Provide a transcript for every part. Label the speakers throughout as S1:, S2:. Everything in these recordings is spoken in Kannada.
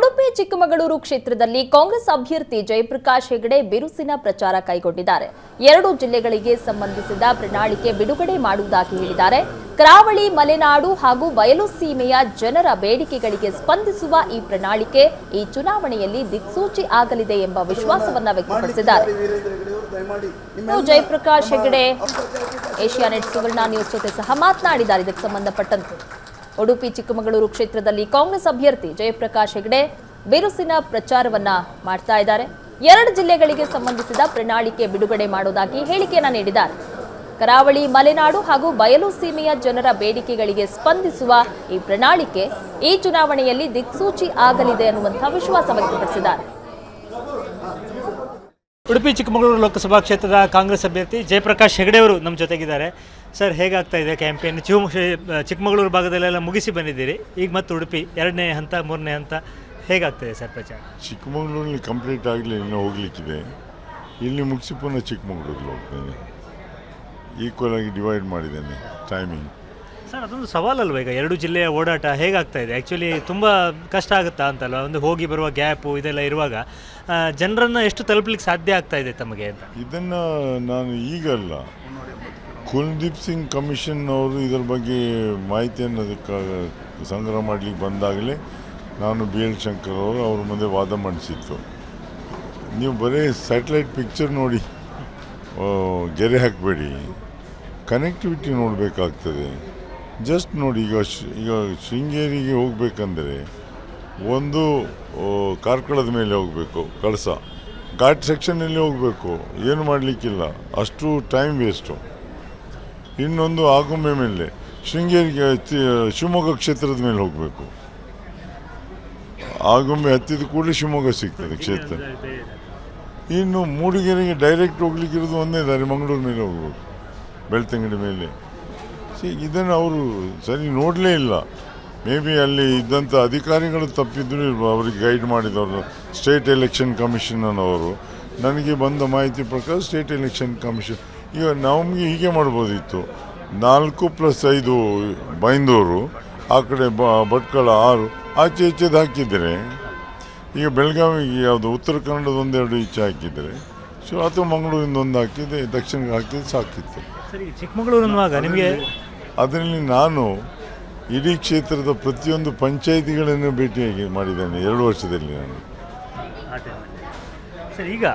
S1: ಉಡುಪಿ, ಚಿಕ್ಕಮಗಳೂರು ಕ್ಷೇತ್ರದಲ್ಲಿ ಕಾಂಗ್ರೆಸ್ ಅಭ್ಯರ್ಥಿ ಜಯಪ್ರಕಾಶ್ ಹೆಗಡೆ ಬಿರುಸಿನ ಪ್ರಚಾರ ಕೈಗೊಂಡಿದ್ದಾರೆ. ಎರಡು ಜಿಲ್ಲೆಗಳಿಗೆ ಸಂಬಂಧಿಸಿದ ಪ್ರಣಾಳಿಕೆ ಬಿಡುಗಡೆ ಮಾಡುವುದಾಗಿ ಹೇಳಿದ್ದಾರೆ. ಕರಾವಳಿ, ಮಲೆನಾಡು ಹಾಗೂ ಬಯಲು ಸೀಮೆಯ ಜನರ ಬೇಡಿಕೆಗಳಿಗೆ ಸ್ಪಂದಿಸುವ ಈ ಪ್ರಣಾಳಿಕೆ ಈ ಚುನಾವಣೆಯಲ್ಲಿ ದಿಕ್ಸೂಚಿ ಆಗಲಿದೆ ಎಂಬ ವಿಶ್ವಾಸವನ್ನ ವ್ಯಕ್ತಪಡಿಸಿದ್ದಾರೆ. ಜಯಪ್ರಕಾಶ್ ಹೆಗಡೆ ಏಷ್ಯಾನೆಟ್ ಸುವರ್ಣ ನ್ಯೂಸ್ ಜೊತೆ ಸಹ ಮಾತನಾಡಿದ್ದಾರೆ. ಇದಕ್ಕೆ ಸಂಬಂಧಪಟ್ಟಂತೆ ಉಡುಪಿ ಚಿಕ್ಕಮಗಳೂರು ಕ್ಷೇತ್ರದಲ್ಲಿ ಕಾಂಗ್ರೆಸ್ ಅಭ್ಯರ್ಥಿ ಜಯಪ್ರಕಾಶ್ ಹೆಗಡೆ ಬಿರುಸಿನ ಪ್ರಚಾರವನ್ನ ಮಾಡ್ತಾ ಇದ್ದಾರೆ. ಎರಡು ಜಿಲ್ಲೆಗಳಿಗೆ ಸಂಬಂಧಿಸಿದ ಪ್ರಣಾಳಿಕೆ ಬಿಡುಗಡೆ ಮಾಡುವುದಾಗಿ ಹೇಳಿಕೆಯನ್ನ ನೀಡಿದ್ದಾರೆ. ಕರಾವಳಿ, ಮಲೆನಾಡು ಹಾಗೂ ಬಯಲು ಸೀಮೆಯ ಜನರ ಬೇಡಿಕೆಗಳಿಗೆ ಸ್ಪಂದಿಸುವ ಈ ಪ್ರಣಾಳಿಕೆ ಈ ಚುನಾವಣೆಯಲ್ಲಿ ದಿಕ್ಸೂಚಿ ಆಗಲಿದೆ ಅನ್ನುವಂತಹ ವಿಶ್ವಾಸ ವ್ಯಕ್ತಪಡಿಸಿದ್ದಾರೆ.
S2: ಉಡುಪಿ, ಚಿಕ್ಕಮಗಳೂರು ಲೋಕಸಭಾ ಕ್ಷೇತ್ರದ ಕಾಂಗ್ರೆಸ್ ಅಭ್ಯರ್ಥಿ ಜಯಪ್ರಕಾಶ್ ಹೆಗಡೆ ಅವರು ನಮ್ಮ ಜೊತೆಗಿದ್ದಾರೆ. ಸರ್, ಹೇಗಾಗ್ತಾ ಇದೆ ಕ್ಯಾಂಪೇನ್ ಚಿಕ್ಕಮಗಳೂರು ಭಾಗದಲ್ಲೆಲ್ಲ ಮುಗಿಸಿ ಬಂದಿದ್ದೀರಿ. ಈಗ ಮತ್ತು ಉಡುಪಿ, ಎರಡನೇ ಹಂತ, ಮೂರನೇ ಹಂತ ಹೇಗಾಗ್ತದೆ ಸರ್ ಪ್ರಚಾರ?
S3: ಚಿಕ್ಕಮಗಳೂರಲ್ಲಿ ಕಂಪ್ಲೀಟ್ ಆಗಲಿ, ಇನ್ನೂ ಹೋಗ್ಲಿಕ್ಕಿದೆ. ಇಲ್ಲಿ ಮುಗಿಸಿ ಪುನಃ ಚಿಕ್ಕಮಗಳೂರಲ್ಲಿ ಹೋಗ್ತೇನೆ. ಈಕ್ವಲ್ ಆಗಿ ಡಿವೈಡ್ ಮಾಡಿದ್ದೇನೆ ಟೈಮಿಂಗ್
S2: ಸರ್, ಅದೊಂದು ಸವಾಲಲ್ವ ಈಗ? ಎರಡು ಜಿಲ್ಲೆಯ ಓಡಾಟ ಹೇಗಾಗ್ತಾ ಇದೆ? ಆ್ಯಕ್ಚುಲಿ ತುಂಬ ಕಷ್ಟ ಆಗುತ್ತಾ ಅಂತಲ್ವ? ಒಂದು ಹೋಗಿ ಬರುವ ಗ್ಯಾಪು ಇದೆಲ್ಲ ಇರುವಾಗ ಜನರನ್ನು ಎಷ್ಟು ತಲುಪಲಿಕ್ಕೆ ಸಾಧ್ಯ ಆಗ್ತಾ ಇದೆ ತಮಗೆ ಅಂತ?
S3: ಇದನ್ನು ನಾನು ಈಗಲ್ಲ ಕುಲ್ದೀಪ್ ಸಿಂಗ್ ಕಮಿಷನ್ ಅವರು ಇದರ ಬಗ್ಗೆ ಮಾಹಿತಿಯನ್ನು ಅದಕ್ಕೆ ಸಂಗ್ರಹ ಮಾಡಲಿಕ್ಕೆ ಬಂದಾಗಲೇ ನಾನು ಬಿ ಎಲ್ ಶಂಕರ್ ಅವರು ಅವ್ರ ಮುಂದೆ ವಾದ ಮಂಡಿಸಿತ್ತು ನೀವು ಬರೀ ಸ್ಯಾಟಲೈಟ್ ಪಿಕ್ಚರ್ ನೋಡಿ ಗೆರೆ ಹಾಕಬೇಡಿ. ಕನೆಕ್ಟಿವಿಟಿ ನೋಡಬೇಕಾಗ್ತದೆ. ಜಸ್ಟ್ ನೋಡಿ, ಈಗ ಈಗ ಶೃಂಗೇರಿಗೆ ಹೋಗಬೇಕಂದ್ರೆ ಒಂದು ಕಾರ್ಕಳದ ಮೇಲೆ ಹೋಗಬೇಕು, ಕಳಸ. ಘಾಟ್ ಸೆಕ್ಷನಲ್ಲಿ ಹೋಗಬೇಕು, ಏನು ಮಾಡಲಿಕ್ಕಿಲ್ಲ. ಅಷ್ಟು ಟೈಮ್ ವೇಸ್ಟು ಇನ್ನೊಂದು ಆಗುಂಬೆ ಮೇಲೆ, ಶೃಂಗೇರಿಗೆ ಶಿವಮೊಗ್ಗ ಕ್ಷೇತ್ರದ ಮೇಲೆ ಹೋಗಬೇಕು. ಆಗುಂಬೆ ಹತ್ತಿದ ಕೂಡಲೇ ಶಿವಮೊಗ್ಗ ಸಿಗ್ತದೆ ಕ್ಷೇತ್ರ. ಇನ್ನು ಮೂಡಿಗೆರೆಗೆ ಡೈರೆಕ್ಟ್ ಹೋಗ್ಲಿಕ್ಕಿರೋದು ಒಂದೇ ದಾರಿ, ಮಂಗಳೂರು ಮೇಲೆ ಹೋಗ್ಬೇಕು, ಬೆಳ್ತಂಗಡಿ ಮೇಲೆ. ಇದನ್ನು ಅವರು ಸರಿ ನೋಡಲೇ ಇಲ್ಲ. ಮೇ ಬಿ ಅಲ್ಲಿ ಇದ್ದಂಥ ಅಧಿಕಾರಿಗಳು ತಪ್ಪಿದ್ರು, ಅವರಿಗೆ ಗೈಡ್ ಮಾಡಿದವರು ಸ್ಟೇಟ್ ಎಲೆಕ್ಷನ್ ಕಮಿಷನ್ ಅವರು ನನಗೆ ಬಂದ ಮಾಹಿತಿ ಪ್ರಕಾರ ಸ್ಟೇಟ್ ಎಲೆಕ್ಷನ್ ಕಮಿಷನ್ ಈಗ ನಮಗೆ ಹೀಗೆ ಮಾಡ್ಬೋದಿತ್ತು. ನಾಲ್ಕು ಪ್ಲಸ್ ಐದು ಬೈಂದೂರು, ಆ ಕಡೆ ಬ, ಭಟ್ಕಳ ಆರು, ಆಚೆ ಈಚೆದು ಹಾಕಿದರೆ, ಈಗ ಬೆಳಗಾವಿಗೆ ಯಾವುದು ಉತ್ತರ ಕನ್ನಡದ ಒಂದೆರಡು ಈಚೆ ಹಾಕಿದರೆ, ಸೊ ಅಥವಾ ಮಂಗಳೂರಿಂದ ಒಂದು ಹಾಕಿದೆ ದಕ್ಷಿಣಕ್ಕೆ ಹಾಕಿದ್ರೆ ಸಾಕಿತ್ತು.
S2: ಸರಿ ಚಿಕ್ಕಮಗಳೂರು ನಿಮಗೆ
S3: ಅದರಲ್ಲಿ ನಾನು ಇಡೀ ಕ್ಷೇತ್ರದ ಪ್ರತಿಯೊಂದು ಪಂಚಾಯಿತಿಗಳನ್ನು ಭೇಟಿಯಾಗಿ ಮಾಡಿದ್ದೇನೆ ಎರಡು ವರ್ಷದಲ್ಲಿ ನಾನು.
S2: ಸರ್ ಈಗ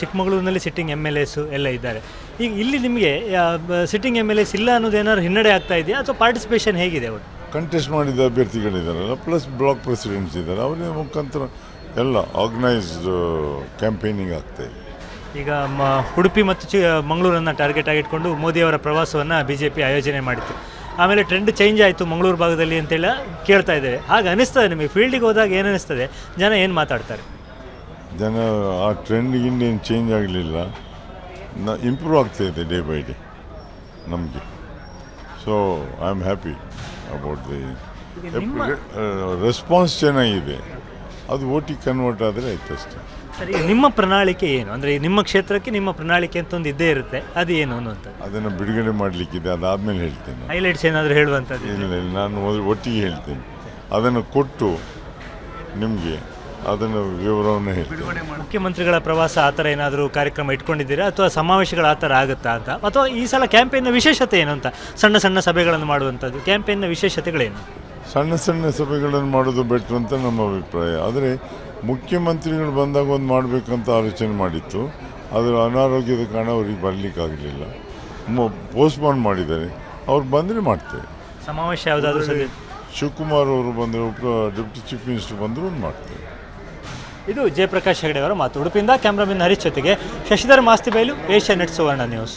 S2: ಚಿಕ್ಕಮಗಳೂರಿನಲ್ಲಿ ಸಿಟ್ಟಿಂಗ್ ಎಂ ಎಲ್ ಎಸ್ ಎಲ್ಲ ಇದ್ದಾರೆ. ಈಗ ಇಲ್ಲಿ ನಿಮಗೆ ಸಿಟ್ಟಿಂಗ್ ಎಂ ಎಲ್ ಎಸ್ ಇಲ್ಲ ಅನ್ನೋದು ಏನಾದ್ರು ಹಿನ್ನಡೆ ಆಗ್ತಾ ಇದೆಯಾ? ಅಥವಾ ಪಾರ್ಟಿಸಿಪೇಷನ್ ಹೇಗಿದೆ ಅವರು
S3: ಕಂಟೆಸ್ಟ್ ಮಾಡಿದ ಅಭ್ಯರ್ಥಿಗಳಿದ್ದಾರಲ್ಲ ಪ್ಲಸ್ ಬ್ಲಾಕ್ ಪ್ರೆಸಿಡೆಂಟ್ಸ್ ಇದ್ದಾರೆ ಅವರ ಮುಖಾಂತರ ಎಲ್ಲ ಆರ್ಗನೈಸ್ಡ್ ಕ್ಯಾಂಪೇನಿಂಗ್ ಆಗ್ತಾ ಇದೆ
S2: ಈಗ ಮ ಉಡುಪಿ ಮತ್ತು ಚಿ ಮಂಗಳೂರನ್ನು ಟಾರ್ಗೆಟ್ ಆಗಿಟ್ಕೊಂಡು ಮೋದಿಯವರ ಪ್ರವಾಸವನ್ನು ಬಿ ಜೆ ಪಿ ಆಯೋಜನೆ ಮಾಡಿತ್ತು. ಆಮೇಲೆ ಟ್ರೆಂಡ್ ಚೇಂಜ್ ಆಯಿತು ಮಂಗಳೂರು ಭಾಗದಲ್ಲಿ ಅಂತೇಳಿ ಕೇಳ್ತಾ ಇದ್ದೇವೆ. ಹಾಗೆ ಅನಿಸ್ತದೆ ನಿಮಗೆ? ಫೀಲ್ಡಿಗೆ ಹೋದಾಗ ಏನು ಅನಿಸ್ತದೆ? ಜನ ಏನು ಮಾತಾಡ್ತಾರೆ?
S3: ಜನ ಆ ಟ್ರೆಂಡ್ ಇನ್ನೇನು ಚೇಂಜ್ ಆಗಲಿಲ್ಲ. ನ ಇಂಪ್ರೂವ್ ಆಗ್ತಾ ಇದೆ ಡೇ ಬೈ ಡೇ ನಮಗೆ. So I am happy about the response ಚೆನ್ನಾಗಿದೆ. ಅದು ಓಟಿ ಕನ್ವರ್ಟ್ ಆದರೆ ಆಯ್ತು ಅಷ್ಟೇ.
S2: ಸರಿ ನಿಮ್ಮ ಪ್ರಣಾಳಿಕೆ ಏನು? ಅಂದರೆ ನಿಮ್ಮ ಕ್ಷೇತ್ರಕ್ಕೆ ನಿಮ್ಮ ಪ್ರಣಾಳಿಕೆ ಅಂತ ಒಂದು ಇದ್ದೇ ಇರುತ್ತೆ. ಅದು ಏನು ಅನ್ನುವಂಥದ್ದು?
S3: ಅದನ್ನು ಬಿಡುಗಡೆ ಮಾಡಲಿಕ್ಕಿದೆ. ಅದಾದಮೇಲೆ ಹೇಳ್ತೇನೆ.
S2: ಹೈಲೈಟ್ಸ್ ಏನಾದರೂ ಹೇಳುವಂಥದ್ದು
S3: ಇಲ್ಲ ಇಲ್ಲ ನಾನು ಮೊದಲು ಒಟ್ಟಿಗೆ ಹೇಳ್ತೇನೆ. ಅದನ್ನು ಕೊಟ್ಟು ನಿಮಗೆ ಅದನ್ನು ವಿವರವನ್ನು ಹೇಳ್ತೇನೆ.
S2: ಮುಖ್ಯಮಂತ್ರಿಗಳ ಪ್ರವಾಸ ಆ ಥರ ಏನಾದರೂ ಕಾರ್ಯಕ್ರಮ ಇಟ್ಕೊಂಡಿದ್ದೀರಾ? ಅಥವಾ ಸಮಾವೇಶಗಳು ಆ ಥರ ಆಗುತ್ತಾ ಅಂತ? ಅಥವಾ ಈ ಸಲ ಕ್ಯಾಂಪೇನ್ನ ವಿಶೇಷತೆ ಏನು ಅಂತ? ಸಣ್ಣ ಸಣ್ಣ ಸಭೆಗಳನ್ನು ಮಾಡುವಂಥದ್ದು. ಕ್ಯಾಂಪೇನ್ನ ವಿಶೇಷತೆಗಳೇನು?
S3: ಸಣ್ಣ ಸಣ್ಣ ಸಭೆಗಳನ್ನು ಮಾಡೋದು ಬೆಟ್ರ್ ಅಂತ ನಮ್ಮ ಅಭಿಪ್ರಾಯ. ಆದರೆ ಮುಖ್ಯಮಂತ್ರಿಗಳು ಬಂದಾಗ ಒಂದು ಮಾಡಬೇಕಂತ ಆಲೋಚನೆ ಮಾಡಿತ್ತು. ಆದರೆ ಅನಾರೋಗ್ಯದ ಕಾರಣ ಅವ್ರಿಗೆ ಬರಲಿಕ್ಕಾಗಲಿಲ್ಲ. ಪೋಸ್ಟ್ಪೋನ್ ಮಾಡಿದ್ದಾರೆ. ಅವ್ರು ಬಂದರೆ ಮಾಡ್ತೇವೆ
S2: ಸಮಾವೇಶ ಯಾವುದಾದ್ರೂ ಸರಿ
S3: ಶಿವಕುಮಾರ್ ಅವರು ಬಂದರು ಉಪ ಡೆಪ್ಟಿ ಚೀಫ್ ಮಿನಿಸ್ಟರ್ ಬಂದರು ಒಂದು ಮಾಡ್ತೇವೆ
S2: ಇದು ಜಯಪ್ರಕಾಶ್ ಹೆಗಡೆ ಅವರ ಮಾತು. ಉಡುಪಿಯಿಂದ ಕ್ಯಾಮ್ರಾಮನ್ ಹರೀಶ್ ಜೊತೆಗೆ Shashidhar Masti ಬೈಲು Asianet Suvarna news.